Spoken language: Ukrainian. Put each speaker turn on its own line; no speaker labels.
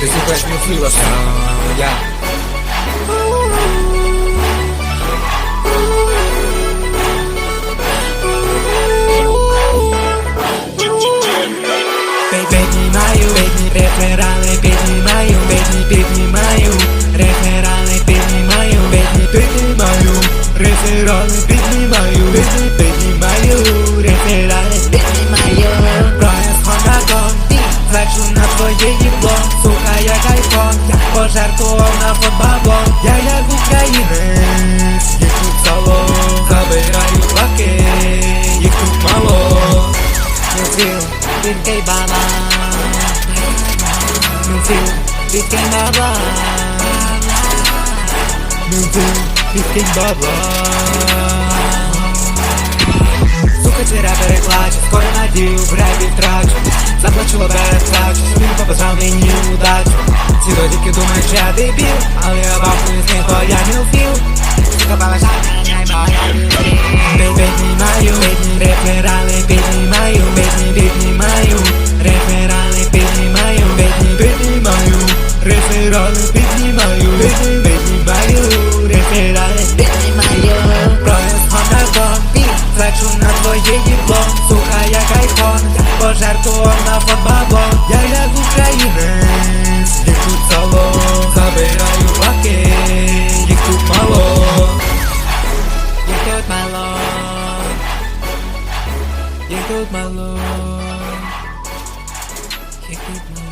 This is fresh new flavor sound, yeah. เป็ดนี่มาอยู่เป็ดนี่เรฟเรราเลยเป็ดนี่มาอยู่เป็ดนี่เป็ดนี่มาอยู่เรฟเรราเลยเป็ดนี่มาอยู่เป็ดนี่เป็ดนี่มาอยู่เรฟเรราเลยเป็ пожертвував на фотбабон, я як українець, їх тут сало, забираю лаки, їх тут мало. Baba Meu feel, fiquei baba Meu feel, fiquei baba Сука, ці репери скоро надію в репі втрачу Заплачу переплачу, щоб він побажав мені удачу You can do my job, they feel All your for Baby, my you Baby, baby, my you Baby, baby, my you. Referale, baby, my you Baby, baby, my you. Referale, baby, my you Baby, baby Here goes my love. Here goes my